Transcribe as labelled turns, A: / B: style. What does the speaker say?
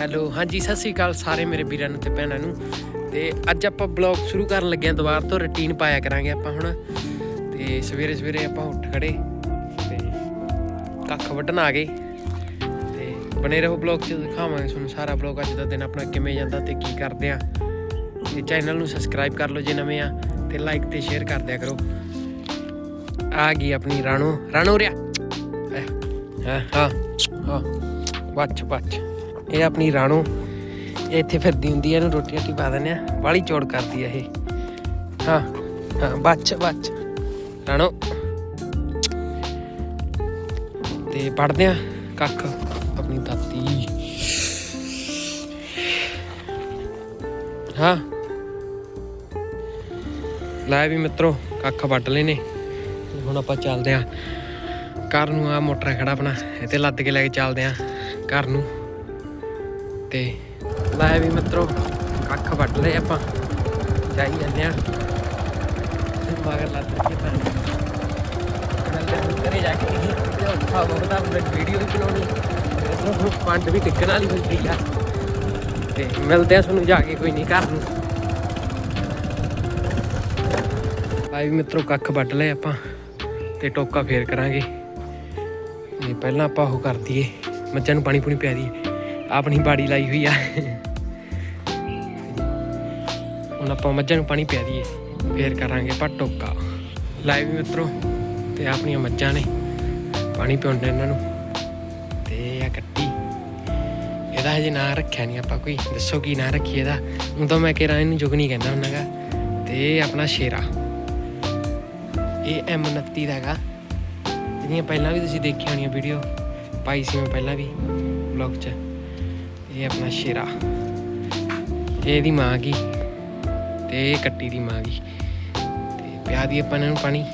A: Hello, ਹਾਂਜੀ, ਸਤਿ ਸ੍ਰੀ ਅਕਾਲ ਸਾਰੇ ਮੇਰੇ ਵੀਰਾਂ ਨੂੰ ਤੇ ਭੈਣਾਂ ਨੂੰ। ਤੇ ਅੱਜ ਆਪਾਂ ਬਲੌਗ ਸ਼ੁਰੂ ਕਰਨ ਲੱਗੇ ਹਾਂ, ਦੁਬਾਰਾ ਤੋਂ ਰੁਟੀਨ ਪਾਇਆ ਕਰਾਂਗੇ ਆਪਾਂ ਹੁਣ। ਤੇ ਸਵੇਰੇ ਸਵੇਰੇ ਆਪਾਂ ਉੱਠ ਖੜੇ ਤੇ ਕੱਖ ਵੱਢਣ ਆ ਗਏ। ਤੇ ਬਣੇ ਰਹੋ ਬਲੌਗ 'ਚ, ਦਿਖਾਵਾਂਗੇ ਤੁਹਾਨੂੰ ਸਾਰਾ ਬਲੌਗ ਅੱਜ ਦਾ ਦਿਨ ਆਪਣਾ ਕਿਵੇਂ ਜਾਂਦਾ ਤੇ ਕੀ ਕਰਦੇ ਆ ਤੇ ਚੈਨਲ ਨੂੰ ਸਬਸਕ੍ਰਾਈਬ ਕਰ ਲਓ ਜੇ ਨਵੇਂ ਆ, ਤੇ ਲਾਈਕ ਤੇ ਸ਼ੇਅਰ ਕਰ ਦਿਆ ਕਰੋ। ਆ ਗਈ ਆਪਣੀ ਰਾਣੋ ਰਾਣੋ ਰਿਆ। ਹਾਂ ਹਾਂ ਹਾਂ। ਬੱਚ ਬੱਚ ਇਹ ਆਪਣੀ ਰਾਣੋ, ਇਹ ਇੱਥੇ ਫਿਰਦੀ ਹੁੰਦੀ ਹੈ ਇਹਨੂੰ ਰੋਟੀ ਰੋਟੀ ਪਾ ਦਿੰਦੇ ਆ। ਬਾਲੀ ਚੋੜ ਕਰਦੀ ਆ ਇਹ। ਹਾਂ ਹਾਂ, ਬੱਚ ਬੱਚ। ਰਾਣੋ। ਤੇ ਪੜਦੇ ਆ ਕੱਖ ਆਪਣੀ ਦਾਤੀ। ਹਾਂ। ਲੈ ਵੀ ਮਿੱਤਰੋ, ਕੱਖ ਵੱਢ ਲਏ ਨੇ। ਹੁਣ ਆਪਾਂ ਚੱਲਦੇ ਆ। ਘਰ ਨੂੰ ਆ ਮੋਟਰ ਖੜਾ ਆਪਣਾ ਇਹ ਤੇ ਲੱਦ ਕੇ ਲੈ ਕੇ ਚੱਲਦੇ ਆ। ਘਰ ਨੂੰ। ਤੇ ਲੈ ਵੀ ਮਿੱਤਰੋ, ਕੱਖ ਵੱਢ ਲਏ ਆਪਾਂ। ਜਾਈ ਜਾਂਦੇ ਆ ਤੇ ਮਗਰ ਲੱਦ ਕੇ ਤਾਂ ਕਰੇ ਜਾ ਕੇ ਤੇ ਔਖਾ ਬਹੁਤ ਆ ਵੀਡੀਓ ਵੀ ਬਣਾਉਣੀ। ਇਧਰੋਂ ਪੰਡ ਵੀ ਟਿਕਣ ਵਾਲੀ ਹੁੰਦੀ ਆ। ਤੇ ਮਿਲਦੇ ਆ ਤੁਹਾਨੂੰ ਜਾ ਕੇ ਕੋਈ ਨਹੀਂ ਘਰ ਨੂੰ। ਆਈ ਵੀ ਮਿੱਤਰੋ, ਕੱਖ ਵੱਢ ਲਏ ਆਪਾਂ। ਤੇ ਟੋਕਾ ਫੇਰ ਕਰਾਂਗੇ। ਤੇ ਪਹਿਲਾਂ ਆਪਾਂ ਉਹ ਕਰ ਦਈਏ। ਮੱਝਾਂ ਨੂੰ ਪਾਣੀ ਪੂਣੀ ਪਿਆ ਦਈਏ। ਆਪਣੀ ਬਾੜੀ ਲਾਈ ਹੋਈ ਆ। ਹੁਣ ਆਪਾਂ ਮੱਝਾਂ ਨੂੰ ਪਾਣੀ ਪਿਆ ਦਈਏ, ਫੇਰ ਕਰਾਂਗੇ ਆਪਾਂ ਟੋਕਾ। ਲਾਈਵ ਵੀ ਮਿੱਤਰੋ, ਤੇ ਆਪਣੀਆਂ ਮੱਝਾਂ ਨੇ, ਪਾਣੀ ਪਿਉਣਾ ਇਹਨਾਂ ਨੂੰ। ਤੇ ਆ ਕੱਟੀ। ਇਹਦਾ ਹਜੇ ਨਾਂ ਰੱਖਿਆ ਨਹੀਂ ਆਪਾਂ ਕੋਈ। ਦੱਸੋ ਕੀ ਨਾਂ ਰੱਖੀ ਇਹਦਾ? ਹੁਣ ਤਾਂ ਮੈਂ ਕਿਹਾ ਇਹਨੂੰ ਜੁਗਨੀ ਕਹਿੰਦਾ ਹੁੰਨਾਗਾ। ਤੇ ਇਹ ਆਪਣਾ ਸ਼ੇਰਾ। ਇਹ M29 ਦਾ ਹੈਗਾ। ਇਹਦੀਆਂ ਪਹਿਲਾਂ ਵੀ ਤੁਸੀਂ ਦੇਖੀਆਂ ਹੋਣੀਆਂ ਵੀਡੀਓ। ਪਾਈ ਸੀ ਮੈਂ ਪਹਿਲਾਂ ਵੀ ਵਲੌਗ 'ਚ। ਇਹ ਆਪਣਾ ਸ਼ੇਰਾ। ਇਹਦੀ ਮਾਂ ਗੀ। ਤੇ ਇਹ ਕੱਟੀ ਦੀ ਮਾਂ ਗੀ। ਤੇ ਪਿਆ ਦੀ ਆਪਾਂ ਇਹਨਾਂ ਨੂੰ ਪਾਣੀ